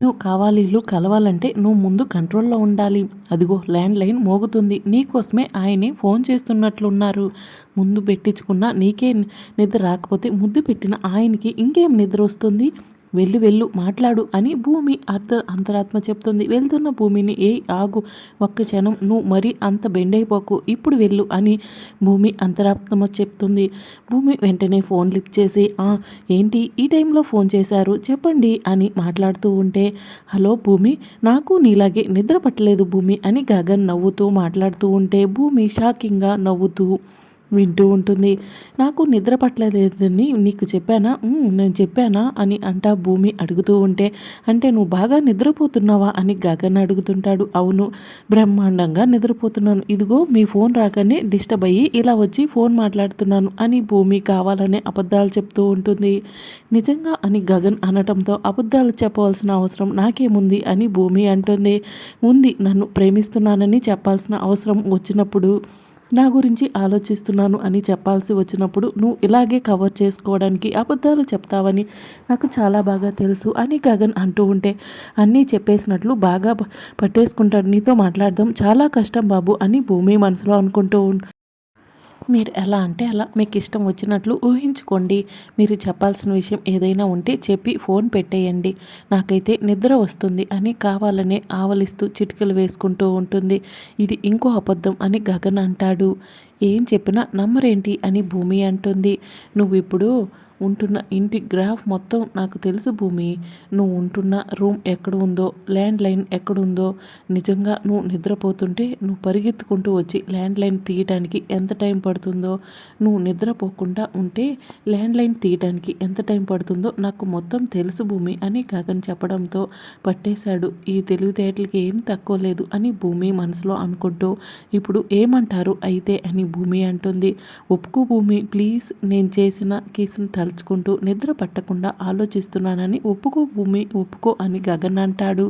నువ్వు కావాలి ఇల్లు కలవాలంటే నువ్వు ముందు కంట్రోల్లో ఉండాలి. అదిగో ల్యాండ్ లైన్ మోగుతుంది. నీకోసమే ఆయనే ఫోన్ చేస్తున్నట్లున్నారు. ముందు పెట్టించుకున్న నీకే నిద్ర రాకపోతే ముద్దు పెట్టిన ఆయనకి ఇంకేం నిద్ర వస్తుంది? వెళ్ళు వెళ్ళు మాట్లాడు అని భూమి అర్థ అంతరాత్మ చెప్తుంది. వెళ్తున్న భూమిని ఏ ఆగు ఒక్క క్షణం నువ్వు మరీ అంత బెండైపోకు ఇప్పుడు వెళ్ళు అని భూమి అంతరాత్మ చెప్తుంది. భూమి వెంటనే ఫోన్ లిఫ్ట్ చేసి ఏంటి ఈ టైంలో ఫోన్ చేశారు చెప్పండి అని మాట్లాడుతూ ఉంటే హలో భూమి నాకు నీలాగే నిద్ర పట్టలేదు భూమి అని గగన్ నవ్వుతూ మాట్లాడుతూ ఉంటే భూమి షాకింగ్గా నవ్వుతూ వింటూ ఉంటుంది. నాకు నిద్ర పట్టలేదని నీకు చెప్పానా? నేను చెప్పానా? అని అంటా భూమి అడుగుతూ ఉంటే. అంటే నువ్వు బాగా నిద్రపోతున్నావా? అని గగన్ అడుగుతుంటాడు. అవును బ్రహ్మాండంగా నిద్రపోతున్నాను. ఇదిగో మీ ఫోన్ రాగానే డిస్టర్బ్ అయ్యి ఇలా వచ్చి ఫోన్ మాట్లాడుతున్నాను అని భూమి కావాలనే అబద్ధాలు చెప్తూ ఉంటుంది. నిజంగా? అని గగన్ అనటంతో. అబద్ధాలు చెప్పవలసిన అవసరం నాకేముంది? అని భూమి అంటుంది. ఉంది నన్ను ప్రేమిస్తున్నానని చెప్పాల్సిన అవసరం వచ్చినప్పుడు నా గురించి ఆలోచిస్తున్నాను అని చెప్పాల్సి వచ్చినప్పుడు నువ్వు ఇలాగే కవర్ చేసుకోవడానికి అబద్ధాలు చెప్తావని నాకు చాలా బాగా తెలుసు అని గగన్ అంటూ ఉంటే అన్నీ చెప్పేసినట్లు బాగా పట్టేసుకుంటాడు. నీతో మాట్లాడదాం చాలా కష్టం బాబు అని భూమి మనసులో అనుకుంటూ మీరు ఎలా అంటే అలా మీకు ఇష్టం వచ్చినట్లు ఊహించుకోండి. మీరు చెప్పాల్సిన విషయం ఏదైనా ఉంటే చెప్పి ఫోన్ పెట్టేయండి. నాకైతే నిద్ర వస్తుంది అని కావాలనే ఆవలిస్తూ చిటికలు వేసుకుంటూ ఉంటుంది. ఇది ఇంకో అబద్ధం అని గగన్ అంటాడు. ఏం చెప్పినా నమ్మరేంటి అని భూమి అంటుంది. నువ్వు ఇప్పుడు ఉంటున్న ఇంటి గ్రాఫ్ మొత్తం నాకు తెలుసు భూమి. నువ్వు ఉంటున్న రూమ్ ఎక్కడ ఉందో ల్యాండ్ లైన్ ఎక్కడుందో నిజంగా నువ్వు నిద్రపోతుంటే నువ్వు పరిగెత్తుకుంటూ వచ్చి ల్యాండ్ లైన్ తీయడానికి ఎంత టైం పడుతుందో నువ్వు నిద్రపోకుండా ఉంటే ల్యాండ్ లైన్ తీయడానికి ఎంత టైం పడుతుందో నాకు మొత్తం తెలుసు భూమి అని గగన్ చెప్పడంతో పట్టేశాడు. ఈ తెలివితేటలకి ఏం తక్కువ లేదు అని భూమి మనసులో అనుకుంటూ ఇప్పుడు ఏమంటారు అయితే? అని భూమి అంటుంది. ఒప్పుకో భూమి ప్లీజ్. నేను చేసిన కేసును తల తలుచుకుంటూ నిద్ర పట్టకుండా ఆలోచిస్తున్నానని ఒప్పుకో భూమి ఒప్పుకో అని గగన్ అంటాడు.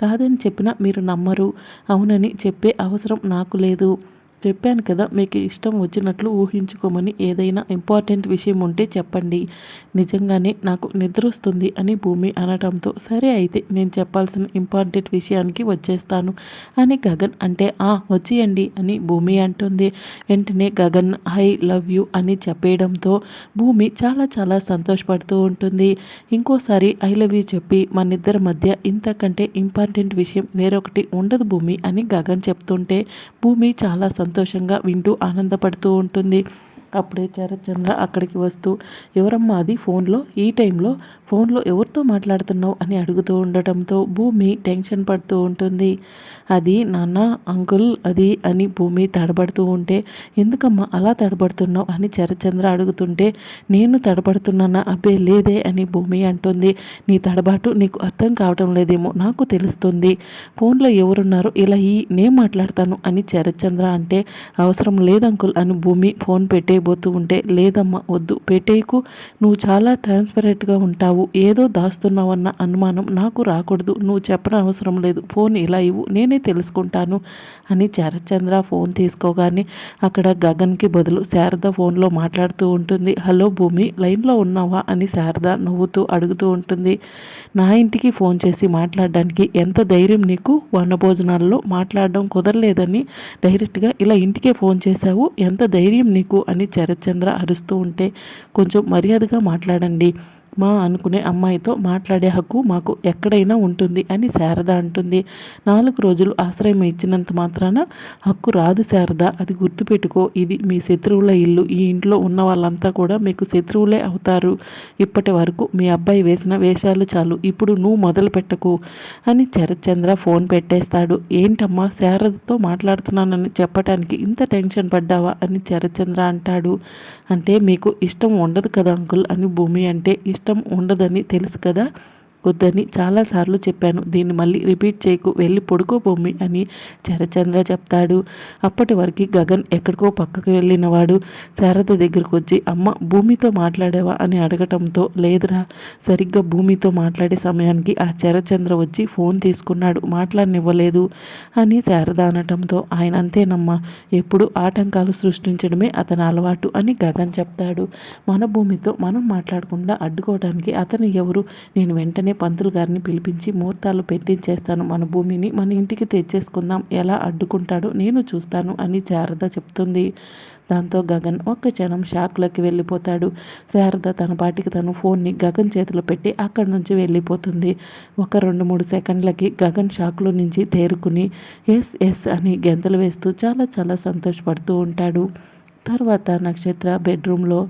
కాదని చెప్పినా మీరు నమ్మరు. అవునని చెప్పే అవసరం నాకు లేదు. చెప్పాను కదా మీకు ఇష్టం వచ్చినట్లు ఊహించుకోమని ఏదైనా ఇంపార్టెంట్ విషయం ఉంటే చెప్పండి. నిజంగానే నాకు నిద్ర వస్తుంది అని భూమి అనటంతో సరే అయితే నేను చెప్పాల్సిన ఇంపార్టెంట్ విషయానికి వచ్చేస్తాను అని గగన్ అంటే ఆ వచ్చేయండి అని భూమి అంటుంది. వెంటనే గగన్ ఐ లవ్ యూ అని చెప్పేయడంతో భూమి చాలా చాలా సంతోషపడుతూ ఉంటుంది. ఇంకోసారి ఐ లవ్ యూ చెప్పి మన ఇద్దరి మధ్య ఇంతకంటే ఇంపార్టెంట్ విషయం వేరొకటి ఉండదు భూమి అని గగన్ చెప్తుంటే భూమి చాలా సంతోష సంతోషంగా వింటూ ఆనందపడుతూ ఉంటుంది. అప్పుడే చరచంద్ర అక్కడికి వస్తూ ఎవరమ్మా అది ఫోన్లో? ఈ టైంలో ఫోన్లో ఎవరితో మాట్లాడుతున్నావు? అని అడుగుతూ ఉండటంతో భూమి టెన్షన్ పడుతూ ఉంటుంది. అది నాన్న అంకుల్ అది అని భూమి తడబడుతూ ఉంటే ఎందుకమ్మా అలా తడబడుతున్నావు? అని చరచంద్ర అడుగుతుంటే నేను తడబడుతున్నానా? అబ్బే లేదే అని భూమి అంటుంది. నీ తడబాటు నీకు అర్థం కావటం లేదేమో నాకు తెలుస్తుంది. ఫోన్లో ఎవరున్నారో? ఇలా ఈ నేను మాట్లాడతాను అని చరచంద్ర అంటే అవసరం లేదు అంకుల్ అని భూమి ఫోన్ పెట్టే చేయబోతూ ఉంటే లేదమ్మా వద్దు. పెట్టేకు నువ్వు చాలా ట్రాన్స్పరెంట్గా ఉంటావు. ఏదో దాస్తున్నావన్న అనుమానం నాకు రాకూడదు. నువ్వు చెప్పడం అవసరం లేదు. ఫోన్ ఇలా ఇవ్వు. నేనే తెలుసుకుంటాను అని శరత్చంద్ర ఫోన్ తీసుకోగానే అక్కడ గగన్కి బదులు శారద ఫోన్లో మాట్లాడుతూ ఉంటుంది. హలో భూమి లైన్లో ఉన్నావా? అని శారద నవ్వుతూ అడుగుతూ ఉంటుంది. నా ఇంటికి ఫోన్ చేసి మాట్లాడడానికి ఎంత ధైర్యం నీకు? వనభోజనాల్లో మాట్లాడడం కుదరలేదని డైరెక్ట్గా ఇలా ఇంటికే ఫోన్ చేశావు? ఎంత ధైర్యం నీకు? అని చరచంద్ర అరుస్తూ ఉంటే కొంచెం మర్యాదగా మాట్లాడండి. మా అనుకునే అమ్మాయితో మాట్లాడే హక్కు మాకు ఎక్కడైనా ఉంటుంది అని శారద అంటుంది. నాలుగు రోజులు ఆశ్రయం ఇచ్చినంత మాత్రాన హక్కు రాదు శారద. అది గుర్తుపెట్టుకో ఇది మీ శత్రువుల ఇల్లు. ఈ ఇంట్లో ఉన్న వాళ్ళంతా కూడా మీకు శత్రువులే అవుతారు. ఇప్పటి వరకు మీ అబ్బాయి వేసిన వేషాలు చాలు. ఇప్పుడు నువ్వు మొదలు పెట్టకు అని చరచంద్ర ఫోన్ పెట్టేస్తాడు. ఏంటమ్మా శారదతో మాట్లాడుతున్నానని చెప్పటానికి ఇంత టెన్షన్ పడ్డావా అని చరచంద్ర అంటాడు. అంటే మీకు ఇష్టం ఉండదు కదా అంకుల్ అని భూమి అంటే ఇష్టం ఇష్టం ఉండదని తెలుసు కదా. వద్దని చాలాసార్లు చెప్పాను. దీన్ని మళ్ళీ రిపీట్ చేయకు వెళ్ళి పడుకో అని చరచంద్ర చెప్తాడు. అప్పటి వరకు గగన్ ఎక్కడికో పక్కకు వెళ్ళినవాడు. శారద దగ్గరకు వచ్చి అమ్మ భూమితో మాట్లాడేవా? అని అడగటంతో లేదురా సరిగ్గా భూమితో మాట్లాడే సమయానికి ఆ చరచంద్ర వచ్చి ఫోన్ తీసుకున్నాడు. మాట్లాడనివ్వలేదు అని శారద అనటంతో ఆయన అంతేనమ్మా ఎప్పుడు ఆటంకాలు సృష్టించడమే అతని అలవాటు అని గగన్ చెప్తాడు. మన భూమితో మనం మాట్లాడకుండా అడ్డుకోవడానికి అతను ఎవరు? నేను వెంటనే వెంటనే పంతులు గారిని పిలిపించి ముహూర్తాలు పెట్టించేస్తాను మన భూమిని మన ఇంటికి తెచ్చేసుకుందాం ఎలా అడ్డుకుంటాడో నేను చూస్తాను అని శారద చెప్తుంది. దాంతో గగన్ ఒక్క క్షణం షాక్లోకి వెళ్ళిపోతాడు. శారద తన పాటికి తను ఫోన్ని గగన్ చేతిలో పెట్టి అక్కడి నుంచి వెళ్ళిపోతుంది. ఒక రెండు మూడు సెకండ్లకి గగన్ షాక్లో నుంచి తేరుకుని ఎస్ ఎస్ అని గెంతలు వేస్తూ చాలా చాలా సంతోషపడుతూ ఉంటాడు. తర్వాత నక్షత్ర బెడ్రూమ్లో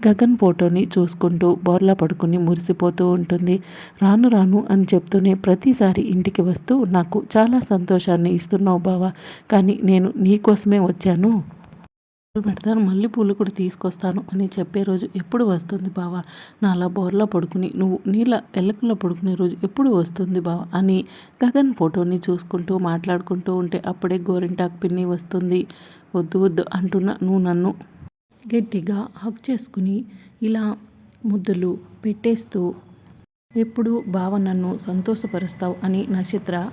గగన్ ఫోటోని చూసుకుంటూ బోర్లా పడుకుని మురిసిపోతూ ఉంటుంది. రాను రాను అని చెప్తూనే ప్రతిసారి ఇంటికి వస్తూ నాకు చాలా సంతోషాన్ని ఇస్తున్నావు బావా కానీ నేను నీకోసమే వచ్చాను. పెడతాను మళ్ళీ పూలు కూడా తీసుకొస్తాను అని చెప్పే రోజు ఎప్పుడు వస్తుంది బావా? నాలా బోర్లా పడుకుని నువ్వు నీళ్ళ ఎల్లకల్లో పడుకునే రోజు ఎప్పుడు వస్తుంది బావా? అని గగన్ ఫోటోని చూసుకుంటూ మాట్లాడుకుంటూ ఉంటే అప్పుడే గోరింటాకు పిన్ని వస్తుంది. వద్దు వద్దు అంటున్న నువ్వు నన్ను గట్టిగా హక్ చేసుకుని ఇలా ముద్దులు పెట్టేస్తూ ఎప్పుడు బావ నన్ను సంతోషపరుస్తావు? అని నక్షత్ర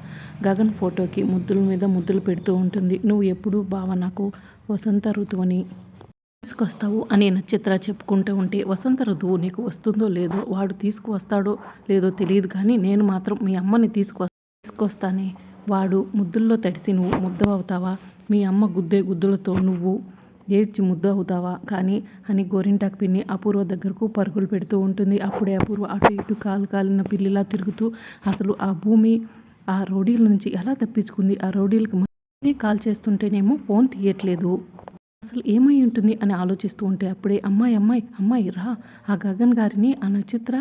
గగన్ ఫోటోకి ముద్దుల మీద ముద్దులు పెడుతూ ఉంటుంది. నువ్వు ఎప్పుడు బావ నాకు వసంత ఋతువుని తీసుకొస్తావు? అని నక్షత్ర చెప్పుకుంటూ ఉంటే వసంత ఋతువు నీకు వస్తుందో లేదో వాడు తీసుకువస్తాడో లేదో తెలియదు కానీ నేను మాత్రం మీ అమ్మని తీసుకు తీసుకొస్తానే. వాడు ముద్దుల్లో తడిసి నువ్వు ముద్దవవుతావా? మీ అమ్మ గుద్దే గుద్దులతో నువ్వు ఏడ్చి ముద్ద అవుతావా? కానీ అని గోరింటాకు పిన్ని అపూర్వ దగ్గరకు పరుగులు పెడుతూ ఉంటుంది. అప్పుడే అపూర్వ అటు ఇటు కాలు కాలిన పిల్లిలా తిరుగుతూ అసలు ఆ భూమి ఆ రౌడీల నుంచి ఎలా తప్పించుకుంది? ఆ రౌడీలకు కాల్ చేస్తుంటేనేమో ఫోన్ తీయట్లేదు. అసలు ఏమై ఉంటుంది అని ఆలోచిస్తూ ఉంటే అప్పుడే అమ్మాయి అమ్మాయి అమ్మాయి రా ఆ గగన్ గారిని ఆ నక్షత్ర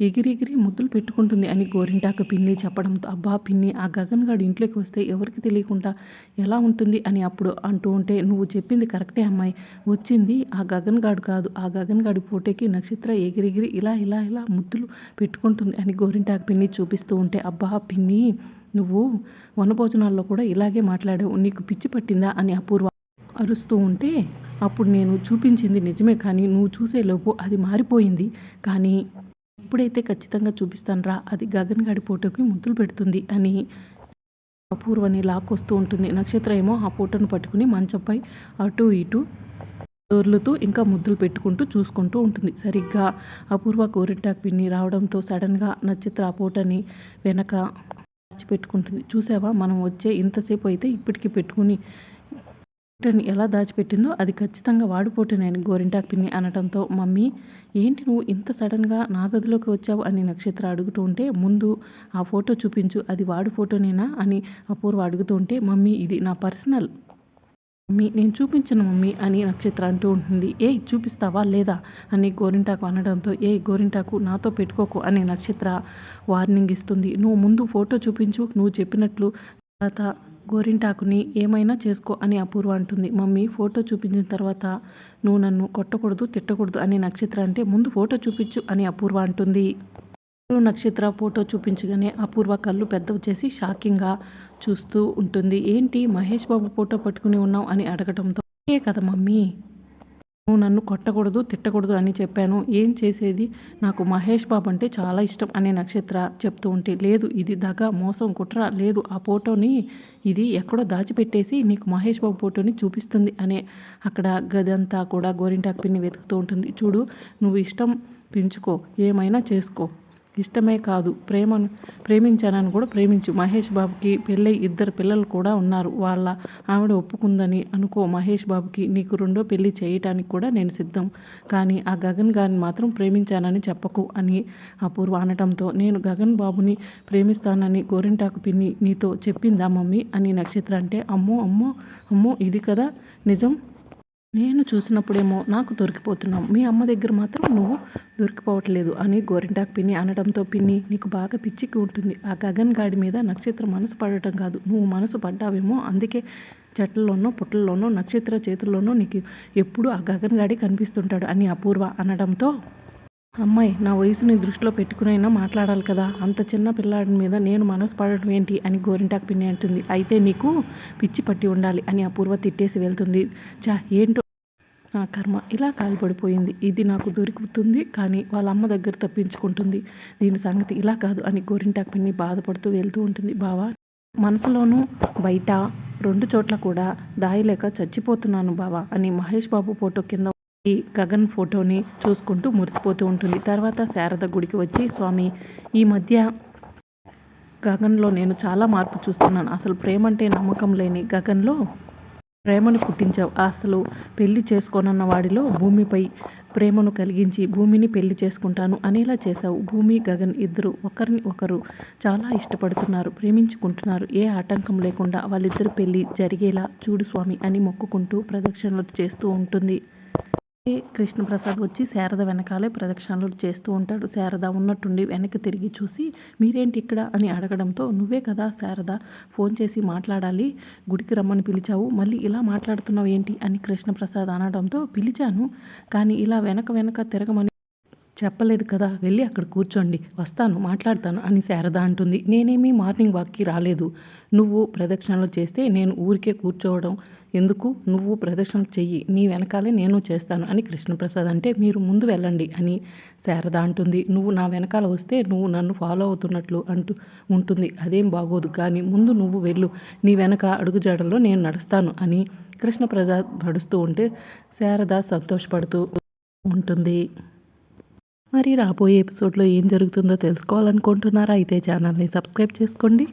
ఎగిరెగిరి ముద్దులు పెట్టుకుంటుంది అని గోరింటాక పిన్ని చెప్పడంతో అబ్బా పిన్ని ఆ గగన్ గారు ఇంట్లోకి వస్తే ఎవరికి తెలియకుండా ఎలా ఉంటుంది? అని అప్పుడు అంటూ ఉంటే నువ్వు చెప్పింది కరెక్టే అమ్మాయి. వచ్చింది ఆ గగన్ గాడు కాదు. ఆ గగన్ గాడి పోటీకి నక్షత్ర ఎగిరెగిరి ఇలా ఇలా ఇలా ముద్దులు పెట్టుకుంటుంది అని గోరింటాక పిన్ని చూపిస్తూ ఉంటే అబ్బా పిన్ని నువ్వు వనభోజనాల్లో కూడా ఇలాగే మాట్లాడావు. నీకు పిచ్చి పట్టిందా? అని అపూర్వ అరుస్తూ ఉంటే అప్పుడు నేను చూపించింది నిజమే కానీ నువ్వు చూసేలోపు అది మారిపోయింది. కానీ ఎప్పుడైతే ఖచ్చితంగా చూపిస్తాను రా అది గగన్ గడి ఫోటోకి ముద్దులు పెడుతుంది అని అపూర్వని లాక్కొస్తూ ఉంటుంది. నక్షత్ర ఏమో ఆ ఫోటోను పట్టుకుని మంచంపై అటు ఇటు దొర్లుతూ ఇంకా ముద్దులు పెట్టుకుంటూ చూసుకుంటూ ఉంటుంది. సరిగ్గా అపూర్వ గోరింటాకు పిన్ని రావడంతో సడన్గా నక్షత్ర ఆ ఫోటోని వెనక పెట్టుకుంటుంది చూసావా? మనం వచ్చే ఇంతసేపు అయితే ఇప్పటికీ పెట్టుకుని ఎలా దాచిపెట్టిందో అది ఖచ్చితంగా వాడిపోటునని గోరింటాకు పిన్ని అనడంతో మమ్మీ ఏంటి నువ్వు ఇంత సడన్గా నా గదిలోకి వచ్చావు? అని నక్షత్ర అడుగుతూ ఉంటే ముందు ఆ ఫోటో చూపించు అది వాడు ఫోటోనేనా? అని అపూర్వ అడుగుతూ ఉంటే మమ్మీ ఇది నా పర్సనల్. మమ్మీ నేను చూపించను మమ్మీ అని నక్షత్ర అంటూ ఉంటుంది. ఏ చూపిస్తావా లేదా? అని గోరింటాకు అనడంతో ఏ గోరింటాకు నాతో పెట్టుకోకు అని నక్షత్ర వార్నింగ్ ఇస్తుంది. నువ్వు ముందు ఫోటో చూపించు నువ్వు చెప్పినట్లు తర్వాత గోరింటాకుని ఏమైనా చేసుకో అని అపూర్వ అంటుంది. మమ్మీ ఫోటో చూపించిన తర్వాత నువ్వు నన్ను కొట్టకూడదు తిట్టకూడదు అని నక్షత్ర అంటే ముందు ఫోటో చూపించు అని అపూర్వ అంటుంది. నక్షత్ర ఫోటో చూపించగానే అపూర్వ కళ్ళు పెద్దవి చేసి షాకింగ్గా చూస్తూ ఉంటుంది. ఏంటి మహేష్ బాబు ఫోటో పట్టుకుని ఉన్నావు అని అడగటంతో ఏ కదా మమ్మీ నువ్వు నన్ను కొట్టకూడదు తిట్టకూడదు అని చెప్పాను. ఏం చేసేది? నాకు మహేష్ బాబు అంటే చాలా ఇష్టం అనే నక్షత్ర చెప్తూ ఉంటే లేదు ఇది దగ మోసం కుట్ర లేదు ఆ ఫోటోని ఇది ఎక్కడో దాచిపెట్టేసి నీకు మహేష్ బాబు ఫోటోని చూపిస్తుంది అనే అక్కడ గదంతా కూడా గోరింటాకు పిన్ని వెతుకుతూ ఉంటుంది. చూడు నువ్వు ఇష్టం పెంచుకో ఏమైనా చేసుకో. ఇష్టమే కాదు. ప్రేమను ప్రేమించానని కూడా ప్రేమించు. మహేష్ బాబుకి పెళ్ళై ఇద్దరు పిల్లలు కూడా ఉన్నారు. వాళ్ళ ఆవిడ ఒప్పుకుందని అనుకో మహేష్ బాబుకి నీకు రెండో పెళ్ళి చేయటానికి కూడా నేను సిద్ధం. కానీ ఆ గగన్ గారిని మాత్రం ప్రేమించానని చెప్పకు అని అపూర్వ అనటంతో నేను గగన్ బాబుని ప్రేమిస్తానని గోరింటాకు పిన్ని నీతో చెప్పిందా మమ్మీ? అని నక్షత్ర అంటే అమ్మో అమ్మో అమ్మో ఇది కదా నిజం? నేను చూసినప్పుడేమో నాకు దొరికిపోతున్నాం మీ అమ్మ దగ్గర మాత్రం నువ్వు దొరికిపోవట్లేదు అని గోరింటాకు పిన్ని అనడంతో పిన్ని నీకు బాగా పిచ్చికి ఉంటుంది. ఆ గగన్ గాడి మీద నక్షత్రం మనసు పడటం కాదు. నువ్వు మనసు పడ్డావేమో అందుకే చెట్లలోనో పుట్టల్లోనో నక్షత్ర చేతుల్లోనో నీకు ఎప్పుడు ఆ గగన్ గాడి కనిపిస్తుంటాడు అని అపూర్వ అనడంతో అమ్మాయి నా వయసుని దృష్టిలో పెట్టుకునైనా మాట్లాడాలి కదా. అంత చిన్న పిల్లాడి మీద నేను మనసు పడటం ఏంటి అని గోరింటాకు పిన్ని అంటుంది. అయితే నీకు పిచ్చి పట్టి ఉండాలి అని అపూర్వ తిట్టేసి వెళ్తుంది. చా ఏంటో నా కర్మ ఇలా కాలిపడిపోయింది. ఇది నాకు దొరుకుతుంది కానీ వాళ్ళ అమ్మ దగ్గర తప్పించుకుంటుంది. దీని సంగతి ఇలా కాదు అని గోరింటాకు పిన్ని బాధపడుతూ వెళ్తూ ఉంటుంది. బావా మనసులోనూ బయట రెండు చోట్ల కూడా దాయలేక చచ్చిపోతున్నాను బావా అని మహేష్ బాబు ఫోటో కింద ఈ గగన్ ఫోటోని చూసుకుంటూ మురిసిపోతూ ఉంటుంది. తర్వాత శారద గుడికి వచ్చి స్వామి ఈ మధ్య గగన్లో నేను చాలా మార్పు చూస్తున్నాను. అసలు ప్రేమ అంటే నమ్మకం లేని గగన్లో ప్రేమను పుట్టించావు. అసలు పెళ్ళి చేసుకోనన్న వాడిలో భూమిపై ప్రేమను కలిగించి భూమిని పెళ్ళి చేసుకుంటాను అనేలా చేశావు. భూమి గగన్ ఇద్దరు ఒకరిని ఒకరు చాలా ఇష్టపడుతున్నారు ప్రేమించుకుంటున్నారు. ఏ ఆటంకం లేకుండా వాళ్ళిద్దరు పెళ్ళి జరిగేలా చూడు స్వామి అని మొక్కుకుంటూ ప్రదక్షిణలు చేస్తూ ఉంటుంది. కృష్ణప్రసాద్ వచ్చి శారద వెనకాలే ప్రదక్షిణలు చేస్తూ ఉంటాడు. శారద ఉన్నట్టుండి వెనక్కి తిరిగి చూసి మీరేంటి ఇక్కడ? అని అడగడంతో నువ్వే కదా శారద ఫోన్ చేసి మాట్లాడాలి గుడికి రమ్మని పిలిచావు మళ్ళీ ఇలా మాట్లాడుతున్నావు ఏంటి? అని కృష్ణప్రసాద్ అనడంతో పిలిచాను కానీ ఇలా వెనక వెనక తిరగమని చెప్పలేదు కదా వెళ్ళి అక్కడ కూర్చోండి వస్తాను మాట్లాడతాను అని శారద అంటుంది. నేనేమీ మార్నింగ్ వాక్కి రాలేదు. నువ్వు ప్రదక్షిణలు చేస్తే నేను ఊరికే కూర్చోవడం ఎందుకు? నువ్వు ప్రదర్శన చెయ్యి నీ వెనకాలే నేను చేస్తాను అని కృష్ణప్రసాద్ అంటే మీరు ముందు వెళ్ళండి అని శారద అంటుంది. నువ్వు నా వెనకాల వస్తే నువ్వు నన్ను ఫాలో అవుతున్నట్లు అంటూ ఉంటుంది. అదేం బాగోదు కానీ ముందు నువ్వు వెళ్ళు. నీ వెనక అడుగుజాడలో నేను నడుస్తాను అని కృష్ణప్రసాద్ నడుస్తూ ఉంటే శారద సంతోషపడుతూ ఉంటుంది. మరి రాబోయే ఎపిసోడ్లో ఏం జరుగుతుందో తెలుసుకోవాలనుకుంటున్నారా? అయితే ఛానల్ని సబ్స్క్రైబ్ చేసుకోండి.